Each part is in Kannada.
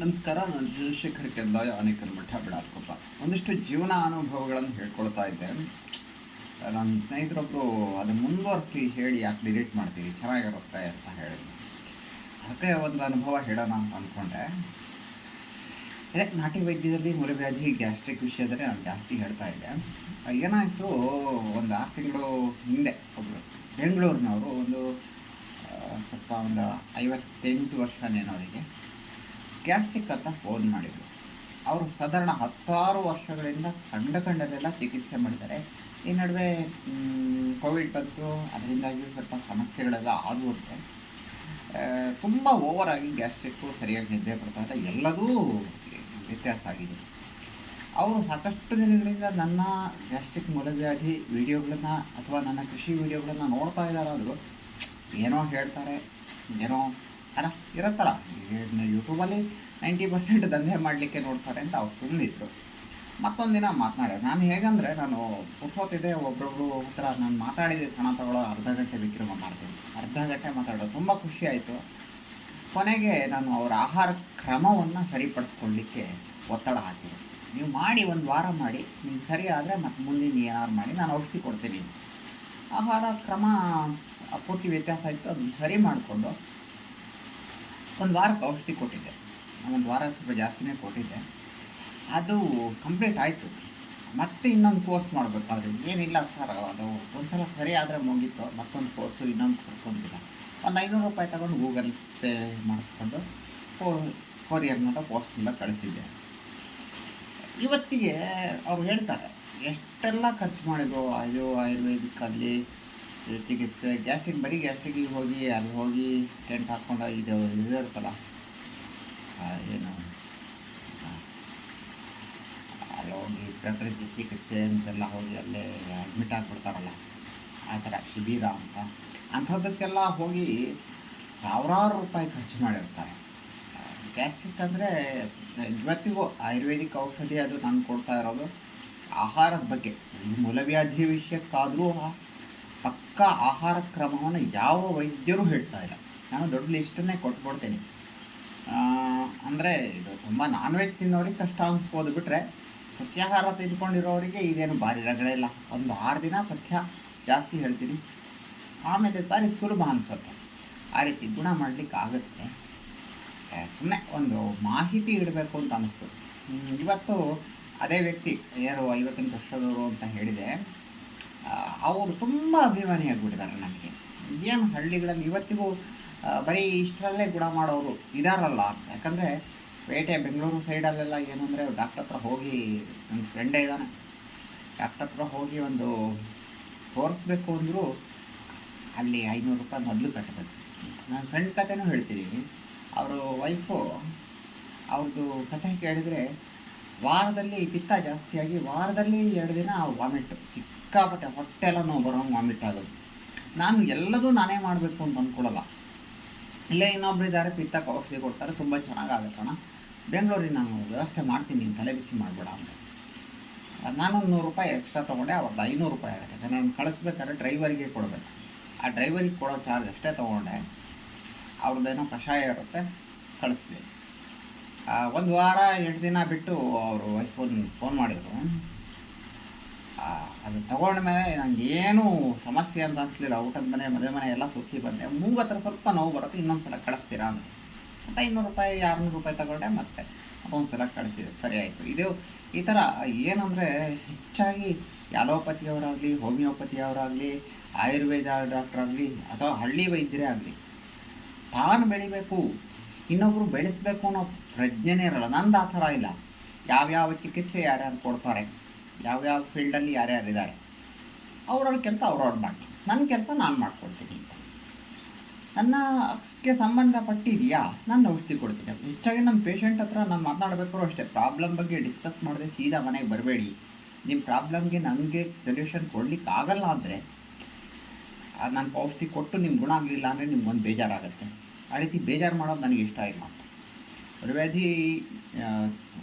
ನಮಸ್ಕಾರ, ನಾನು ಚಂದ್ರಶೇಖರ್ ಕೆಂದಾಯ ಅನೇಕಲ್ ಮಠ ಬಿಡಾರ್ಕೊಪ್ಪ ಒಂದಿಷ್ಟು ಜೀವನ ಅನುಭವಗಳನ್ನು ಹೇಳ್ಕೊಳ್ತಾ ಇದ್ದೆ ನನ್ನ ಸ್ನೇಹಿತರೊಬ್ಬರು ಅದು ಮುಂದುವರಿಸಿ ಹೇಳಿ ಯಾಕೆ ಡಿಲೀಟ್ ಮಾಡ್ತೀವಿ ಚೆನ್ನಾಗಿರುತ್ತೆ ಅಂತ ಹೇಳಿದ್ರು. ಅದಕ್ಕೆ ಒಂದು ಅನುಭವ ಹೇಳೋಣ ಅಂತ ಅಂದ್ಕೊಂಡೆ. ಇದೇ ನಾಟಿ ವೈದ್ಯದಲ್ಲಿ ಮೂಲವ್ಯಾಧಿ ಗ್ಯಾಸ್ಟ್ರಿಕ್ ವಿಷಯದಲ್ಲಿ ನಾನು ಜಾಸ್ತಿ ಹೇಳ್ತಾ ಇದ್ದೆ. ಏನಾಯಿತು, ಒಂದು ಆರು ತಿಂಗಳು ಹಿಂದೆ ಒಬ್ಬರು ಬೆಂಗಳೂರಿನವರು ಒಂದು ಸ್ವಲ್ಪ ಒಂದು ಐವತ್ತೆಂಟು ವರ್ಷನೇನವರಿಗೆ ಗ್ಯಾಸ್ಟ್ರಿಕ್ ಅಂತ ಫೋನ್ ಮಾಡಿದರು. ಅವರು ಸಾಧಾರಣ ಹತ್ತಾರು ವರ್ಷಗಳಿಂದ ಕಂಡ ಕಂಡಲ್ಲೆಲ್ಲ ಚಿಕಿತ್ಸೆ ಮಾಡಿದ್ದಾರೆ. ಈ ನಡುವೆ ಕೋವಿಡ್ ಬಂತು. ಅದರಿಂದಾಗಿ ಸ್ವಲ್ಪ ಸಮಸ್ಯೆಗಳೆಲ್ಲ ಆದವು ಅಂತೆ. ತುಂಬ ಓವರಾಗಿ ಗ್ಯಾಸ್ಟ್ರಿಕ್ಕು ಸರಿಯಾಗಿ ನಿದ್ದೆ ಬರ್ತಾ ಇಲ್ಲ ಎಲ್ಲದೂ ವ್ಯತ್ಯಾಸ ಆಗಿದೆ. ಅವರು ಸಾಕಷ್ಟು ದಿನಗಳಿಂದ ನನ್ನ ಗ್ಯಾಸ್ಟ್ರಿಕ್ ಮೂಲವ್ಯಾಧಿ ವಿಡಿಯೋಗಳನ್ನು ಅಥವಾ ನನ್ನ ಕೃಷಿ ವಿಡಿಯೋಗಳನ್ನು ನೋಡ್ತಾ ಇದ್ದಾರಾದರೂ, ಏನೋ ಹೇಳ್ತಾರೆ, ಏನೋ ಅಲ್ಲ, ಇರುತ್ತಲ್ಲ. ಯೂಟ್ಯೂಬಲ್ಲಿ ನೈಂಟಿ ಪರ್ಸೆಂಟ್ ದಂಧೆ ಮಾಡಲಿಕ್ಕೆ ನೋಡ್ತಾರೆ ಅಂತ ಅವ್ರು ಸುಮ್ಮನಿದ್ರು ಮತ್ತೊಂದು ದಿನ ಮಾತನಾಡಿದೆ ನಾನು ಹೇಗಂದರೆ, ನಾನು ಪುರ್ಸೋತಿದೆ ಒಬ್ಬೊಬ್ಬರು ಹತ್ರ ನಾನು ಮಾತಾಡಿದ ಹಣ ತಗೊಳ್ಳೋ ಅರ್ಧ ಗಂಟೆ ವಿಕ್ರಮ ಮಾಡ್ತೀನಿ ಅರ್ಧ ಗಂಟೆ ಮಾತಾಡೋದು ತುಂಬ ಖುಷಿ ಆಯಿತು. ಕೊನೆಗೆ ನಾನು ಅವರ ಆಹಾರ ಕ್ರಮವನ್ನು ಸರಿಪಡಿಸ್ಕೊಳ್ಳಿಕ್ಕೆ ಒತ್ತಡ ಹಾಕಿದೆ. ನೀವು ಮಾಡಿ, ಒಂದು ವಾರ ಮಾಡಿ ನೀವು ಸರಿ ಆದರೆ ಮತ್ತೆ ಮುಂದಿನ ಏನಾದ್ರು ಮಾಡಿ, ನಾನು ಔಷಧಿ ಕೊಡ್ತೀನಿ ಆಹಾರ ಕ್ರಮ ಪೂರ್ತಿ ವ್ಯತ್ಯಾಸ ಇತ್ತು, ಅದನ್ನು ಸರಿ ಮಾಡಿಕೊಂಡು ಒಂದು ವಾರಕ್ಕೆ ಔಷಧಿ ಕೊಟ್ಟಿದ್ದೆ. ಒಂದು ವಾರ ಸ್ವಲ್ಪ ಜಾಸ್ತಿನೇ ಕೊಟ್ಟಿದ್ದೆ. ಅದು ಕಂಪ್ಲೀಟ್ ಆಯಿತು. ಮತ್ತೆ ಇನ್ನೊಂದು ಕೋರ್ಸ್ ಮಾಡಬೇಕಾದ್ರೆ, ಏನಿಲ್ಲ ಸರ್ ಅದು ಒಂದ್ಸಲ ಸರಿ ಆದರೆ ಮುಗೀತು. ಮತ್ತೊಂದು ಕೋರ್ಸು ಇನ್ನೊಂದು ಅಂತಿಲ್ಲ. ಒಂದು ಐನೂರು ರೂಪಾಯಿ ತಗೊಂಡು ಗೂಗಲ್ ಪೇ ಮಾಡಿಸ್ಕೊಂಡು ಕೊರಿಯರ್ನಿಂದ ಪೋಸ್ಟ್ನೆಲ್ಲ ಕಳಿಸಿದ್ದೆ. ಇವತ್ತಿಗೆ ಅವ್ರು ಹೇಳ್ತಾರೆ, ಎಷ್ಟೆಲ್ಲ ಖರ್ಚು ಮಾಡಿದ್ರು? ಇದು ಆಯುರ್ವೇದಿಕ್ಕಲ್ಲಿ ಚಿಕಿತ್ಸೆ ಗ್ಯಾಸ್ಟ್ರಿಕ್ ಬರೀ ಗ್ಯಾಸ್ಟ್ರಿಕ್ಕಿಗೆ ಹೋಗಿ ಅಲ್ಲಿ ಹೋಗಿ ಟೆಂಟ್ ಹಾಕ್ಕೊಂಡು ಇದು ಇದು ಇರುತ್ತಲ್ಲ? ಆ, ಏನು? ಅಲ್ಲಿ ಹೋಗಿ ಪ್ರಕೃತಿ ಚಿಕಿತ್ಸೆ ಅಂತೆಲ್ಲ ಹೋಗಿ ಅಲ್ಲೇ ಅಡ್ಮಿಟ್ ಆಗಿಬಿಡ್ತಾರಲ್ಲ ಆ ಥರ ಶಿಬಿರ ಅಂತ. ಅಂಥದ್ದಕ್ಕೆಲ್ಲ ಹೋಗಿ ಸಾವಿರಾರು ರೂಪಾಯಿ ಖರ್ಚು ಮಾಡಿರ್ತಾರೆ. ಗ್ಯಾಸ್ಟ್ರಿಕ್ ಅಂದರೆ ಇವತ್ತಿಗೂ ಆಯುರ್ವೇದಿಕ್ ಔಷಧಿ ಅದು ನಾನು ಕೊಡ್ತಾ ಇರೋದು. ಆಹಾರದ ಬಗ್ಗೆ ಮೂಲವ್ಯಾಧಿ ವಿಷಯಕ್ಕಾದರೂ ಪಕ್ಕ ಆಹಾರ ಕ್ರಮವನ್ನು ಯಾವ ವೈದ್ಯರು ಹೇಳ್ತಾ ಇಲ್ಲ. ನಾನು ದೊಡ್ಡ ಲಿಸ್ಟನ್ನೇ ಕೊಟ್ಬಿಡ್ತೀನಿ ಅಂದರೆ ಇದು ತುಂಬ ನಾನ್ ವೆಜ್ ತಿನ್ನೋರಿಗೆ ಕಷ್ಟ ಅನಿಸ್ಬೋದು ಬಿಟ್ಟರೆ ಸಸ್ಯಾಹಾರ ತಿನ್ಕೊಂಡಿರೋರಿಗೆ ಇದೇನು ಭಾರಿ ಇಲ್ಲ. ಒಂದು ಆರು ದಿನ ಪಥ್ಯ ಜಾಸ್ತಿ ಹೇಳ್ತೀನಿ. ಆಮೇಲೆ ಭಾರಿ ಸುಲಭ ಅನಿಸುತ್ತೆ. ಆ ರೀತಿ ಗುಣ ಮಾಡಲಿಕ್ಕೆ ಆಗುತ್ತೆ. ಸುಮ್ಮನೆ ಒಂದು ಮಾಹಿತಿ ಇಡಬೇಕು ಅಂತ ಅನ್ನಿಸ್ತು ಇವತ್ತು ಅದೇ ವ್ಯಕ್ತಿ ಯಾರು ಐವತ್ತೆಂಟು ವರ್ಷದವರು ಅಂತ ಹೇಳಿದೆ. ಅವರು ತುಂಬ ಅಭಿಮಾನಿಯಾಗ್ಬಿಟ್ಟಿದ್ದಾರೆ ನನಗೆ ಏನು ಹಳ್ಳಿಗಳಲ್ಲಿ ಇವತ್ತಿಗೂ ಬರೀ ಇಷ್ಟರಲ್ಲೇ ಗುಣ ಮಾಡೋರು ಇದಾರಲ್ಲ. ಯಾಕಂದರೆ ಪೇಟೆ, ಬೆಂಗಳೂರು ಸೈಡಲ್ಲೆಲ್ಲ ಏನಂದರೆ ಡಾಕ್ಟರ್ ಹತ್ರ ಹೋಗಿ ನನ್ನ ಫ್ರೆಂಡೇ ಇದ್ದಾನೆ. ಡಾಕ್ಟರ್ ಹತ್ರ ಹೋಗಿ ಒಂದು ತೋರಿಸ್ಬೇಕು ಅಂದರೂ ಅಲ್ಲಿ ಐನೂರು ರೂಪಾಯಿ ಮೊದಲು ಕಟ್ಟಬೇಕು ನನ್ನ ಫ್ರೆಂಡ್ ಕತೆನೂ ಹೇಳ್ತೀನಿ. ಅವರು ವೈಫು ಅವ್ರದ್ದು ಕತೆ ಕೇಳಿದರೆ ವಾರದಲ್ಲಿ ಪಿತ್ತ ಜಾಸ್ತಿಯಾಗಿ ವಾರದಲ್ಲಿ ಎರಡು ದಿನ ವಾಮಿಟ್ ಸಿಕ್ಕಾಪಟ್ಟೆ ಹೊಟ್ಟೆ ಎಲ್ಲ ನೋವು ಬರೋಂಗೆ ವಾಮಿಟ್ ಆಗೋದು. ನಾನು ಎಲ್ಲದೂ ನಾನೇ ಮಾಡಬೇಕು ಅಂತ ಅಂದ್ಕೊಳ್ಳಲ್ಲ ಇಲ್ಲೇ ಇನ್ನೊಬ್ರು ಇದ್ದಾರೆ ಪಿತ್ತಕ್ಕೆ ಔಷಧಿ ಕೊಡ್ತಾರೆ, ತುಂಬ ಆಗುತ್ತಣ್ಣ ಬೆಂಗಳೂರಿಗೆ ನಾನು ವ್ಯವಸ್ಥೆ ಮಾಡ್ತೀನಿ, ನೀನು ತಲೆ ಬಿಸಿ ಮಾಡಬೇಡ ಅಂತ. ನಾನೊಂದು ನೂರು ರೂಪಾಯಿ ಎಕ್ಸ್ಟ್ರಾ ತೊಗೊಂಡೆ ಅವ್ರದ್ದು ಐನೂರು ರೂಪಾಯಿ ಆಗುತ್ತೆ. ನಾನು ಕಳಿಸ್ಬೇಕಾದ್ರೆ ಡ್ರೈವರಿಗೆ ಕೊಡಬೇಕು. ಆ ಡ್ರೈವರಿಗೆ ಕೊಡೋ ಚಾರ್ಜ್ ಅಷ್ಟೇ ತೊಗೊಂಡೆ. ಅವ್ರದ್ದೇನೋ ಕಷಾಯ ಇರುತ್ತೆ ಕಳಿಸ್ತೀನಿ ಒಂದು ವಾರ, ಎಂಟು ದಿನ ಬಿಟ್ಟು ಅವರು ಐಫೋನ್ ಫೋನ್ ಮಾಡಿದರು. ಅದು ತಗೊಂಡ ಮೇಲೆ ನನಗೆ ಏನು ಸಮಸ್ಯೆ ಅಂತ ಅನಿಸ್ಲಿಲ್ಲ. ಊಟದ ಮನೆ, ಮದುವೆ ಮನೆ ಎಲ್ಲ ಸುತ್ತಿ ಬಂದೆ. ಮೂಗ ಹತ್ರ ಸ್ವಲ್ಪ ನೋವು ಬರುತ್ತೆ, ಇನ್ನೊಂದು ಸಲ ಕಳಿಸ್ತೀರಾ ಅಂತ. ಮತ್ತು ಐನೂರು ರೂಪಾಯಿ, ಆರುನೂರು ರೂಪಾಯಿ ತಗೊಂಡೆ, ಮತ್ತೆ ಅದೊಂದು ಸಲ ಕಳಿಸಿದೆ. ಸರಿ ಆಯಿತು. ಇದು ಈ ಥರ ಏನಂದರೆ ಹೆಚ್ಚಾಗಿ ಯಾಲೋಪತಿಯವರಾಗಲಿ, ಹೋಮಿಯೋಪತಿಯವರಾಗಲಿ, ಆಯುರ್ವೇದ ಡಾಕ್ಟ್ರಾಗಲಿ ಅಥವಾ ಹಳ್ಳಿ ವೈದ್ಯರೇ ಆಗಲಿ, ತಾನು ಬೆಳಿಬೇಕು ಇನ್ನೊಬ್ಬರು ಬೆಳೆಸಬೇಕು ಅನ್ನೋ ಪ್ರಜ್ಞೆನೇ ಇರಲ್ಲ. ನಂದು ಆ ಥರ ಇಲ್ಲ. ಯಾವ್ಯಾವ ಚಿಕಿತ್ಸೆ ಯಾರ್ಯಾರು ಕೊಡ್ತಾರೆ? ಯಾವ್ಯಾವ ಫೀಲ್ಡಲ್ಲಿ ಯಾರ್ಯಾರು ಇದ್ದಾರೆ ಅವ್ರವ್ರ ಕೆಲಸ ಅವ್ರವ್ರು ಮಾಡಿ ನನ್ನ ಕೆಲಸ ನಾನು ಮಾಡ್ಕೊಳ್ತೀನಿ ಅಂತ. ನನ್ನಕ್ಕೆ ಸಂಬಂಧಪಟ್ಟಿದೆಯಾ? ನಾನು ಔಷಧಿ ಕೊಡ್ತೀನಿ. ಹೆಚ್ಚಾಗಿ ನಮ್ಮ ಪೇಷಂಟ್ ಹತ್ರ ನಾನು ಮಾತನಾಡಬೇಕಾದ್ರೂ ಅಷ್ಟೇ. ಪ್ರಾಬ್ಲಮ್ ಬಗ್ಗೆ ಡಿಸ್ಕಸ್ ಮಾಡದೆ ಸೀದಾ ಮನೆಗೆ ಬರಬೇಡಿ. ನಿಮ್ಮ ಪ್ರಾಬ್ಲಮ್ಗೆ ನನಗೆ ಸೊಲ್ಯೂಷನ್ ಕೊಡ್ಲಿಕ್ಕೆ ಆಗಲ್ಲ ಅಂದರೆ ನಾನು ಔಷಧಿ ಕೊಟ್ಟು ನಿಮ್ಮ ಗುಣ ಆಗಲಿಲ್ಲ ಅಂದರೆ ನಿಮ್ಗೊಂದು ಬೇಜಾರಾಗುತ್ತೆ. ಆ ರೀತಿ ಬೇಜಾರು ಮಾಡೋದು ನನಗೆ ಇಷ್ಟ ಇಲ್ಲ ವ್ಯಾಧಿ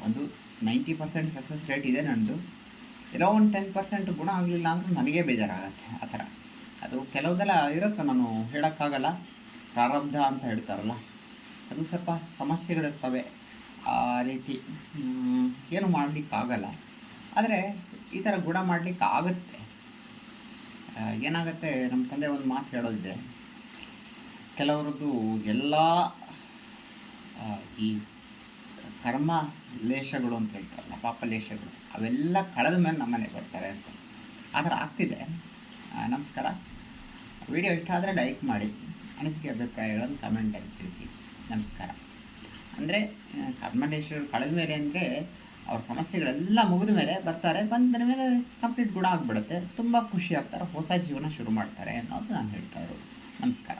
ಒಂದು ನೈಂಟಿ ಪರ್ಸೆಂಟ್ ಸಕ್ಸಸ್ ರೇಟ್ ಇದೆ ನನ್ನದು ಎಲ್ಲೋ ಒಂದು ಟೆನ್ ಪರ್ಸೆಂಟ್ ಗುಣ ಆಗಲಿಲ್ಲ ಅಂದರೆ ನನಗೇ ಬೇಜಾರಾಗತ್ತೆ ಆ ಥರ. ಅದು ಕೆಲವುದೆಲ್ಲ ಇರುತ್ತೆ, ನಾನು ಹೇಳೋಕ್ಕಾಗಲ್ಲ. ಪ್ರಾರಬ್ಧ ಅಂತ ಹೇಳ್ತಾರಲ್ಲ, ಅದು ಸ್ವಲ್ಪ ಸಮಸ್ಯೆಗಳಿರ್ತವೆ. ಆ ರೀತಿ ಏನು ಮಾಡಲಿಕ್ಕಾಗಲ್ಲ. ಆದರೆ ಈ ಥರ ಗುಣ ಮಾಡಲಿಕ್ಕೆ ಆಗುತ್ತೆ. ಏನಾಗುತ್ತೆ, ನಮ್ಮ ತಂದೆ ಒಂದು ಮಾತು ಹೇಳೋದಿದೆ. ಕೆಲವರದ್ದು ಎಲ್ಲ ಈ ಕರ್ಮ ಲೇಷಗಳು ಅಂತ ಹೇಳ್ತಾರಲ್ಲ, ಪಾಪ ಲೇಷಗಳು, ಅವೆಲ್ಲ ಕಳೆದ ಮೇಲೆ ನಮ್ಮನೆಗೆ ಬರ್ತಾರೆ ಅಂತ. ಆ ಥರ ಆಗ್ತಿದೆ. ನಮಸ್ಕಾರ. ವಿಡಿಯೋ ಇಷ್ಟ ಆದರೆ ಲೈಕ್ ಮಾಡಿ. ಅನಿಸಿಕೆ ಅಭಿಪ್ರಾಯಗಳನ್ನು ಕಮೆಂಟಲ್ಲಿ ತಿಳಿಸಿ. ನಮಸ್ಕಾರ. ಅಂದರೆ ಕರ್ಮಲೇಶ್ವರರು ಕಳೆದ ಮೇಲೆ ಅಂದರೆ ಅವ್ರ ಸಮಸ್ಯೆಗಳೆಲ್ಲ ಮುಗಿದ ಮೇಲೆ ಬರ್ತಾರೆ, ಬಂದ ಮೇಲೆ ಕಂಪ್ಲೀಟ್ ಗುಣ ಆಗಿಬಿಡುತ್ತೆ. ತುಂಬ ಖುಷಿ ಆಗ್ತಾರೆ, ಹೊಸ ಜೀವನ ಶುರು ಮಾಡ್ತಾರೆ ಅನ್ನೋದು ನಾನು ಹೇಳ್ತಾ ಇರೋದು. ನಮಸ್ಕಾರ.